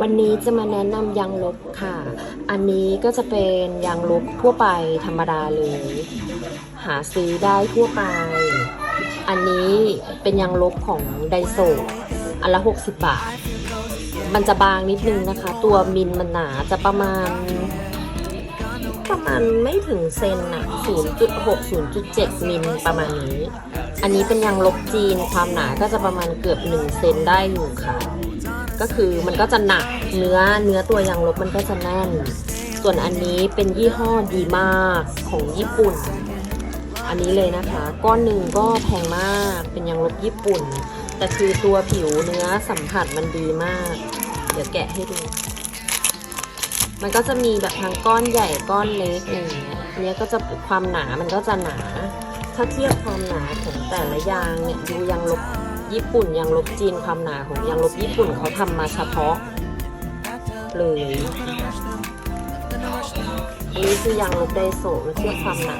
วันนี้จะมาแนะนำยางลบค่ะ อันนี้ก็จะเป็นยางลบทั่วไปธรรมดาเลย หาซื้อได้ทั่วไป อันนี้เป็นยางลบของไดโซอันละ 60 บาท มันจะบางนิดนึงนะคะ ตัวมิลมันหนาจะประมาณ ประมาณไม่ถึงเซนอะ0.6 0.7 มิลประมาณนี้ อันนี้เป็นยางลบจีนความหนาก็จะประมาณเกือบ 1 เซนได้อยู่ค่ะ ก็คือมันก็จะหนักเนื้อเนื้อตัวยางลบมันก็จะแน่น ส่วนอันนี้เป็นยี่ห้อดีมากของญี่ปุ่น อันนี้เลยนะคะ ก้อนหนึ่งก็แพงมากเป็นยางลบญี่ปุ่น แต่คือตัวผิวเนื้อสัมผัสมันดีมาก เดี๋ยวแกะให้ดู มันก็จะมีแบบทั้งก้อนใหญ่ก้อนเล็กอย่างเงี้ยอันเนี้ยก็จะความหนามันก็จะหนา ถ้าเทียบความหนาของแต่ละยางเนี่ยดูยางลบ ญี่ปุ่นยางลบจีนความหนาของยางลบญี่ปุ่นเขาทำมาเฉพาะเลยอันนี้คือยางลบไดโซมาเทียบความหนา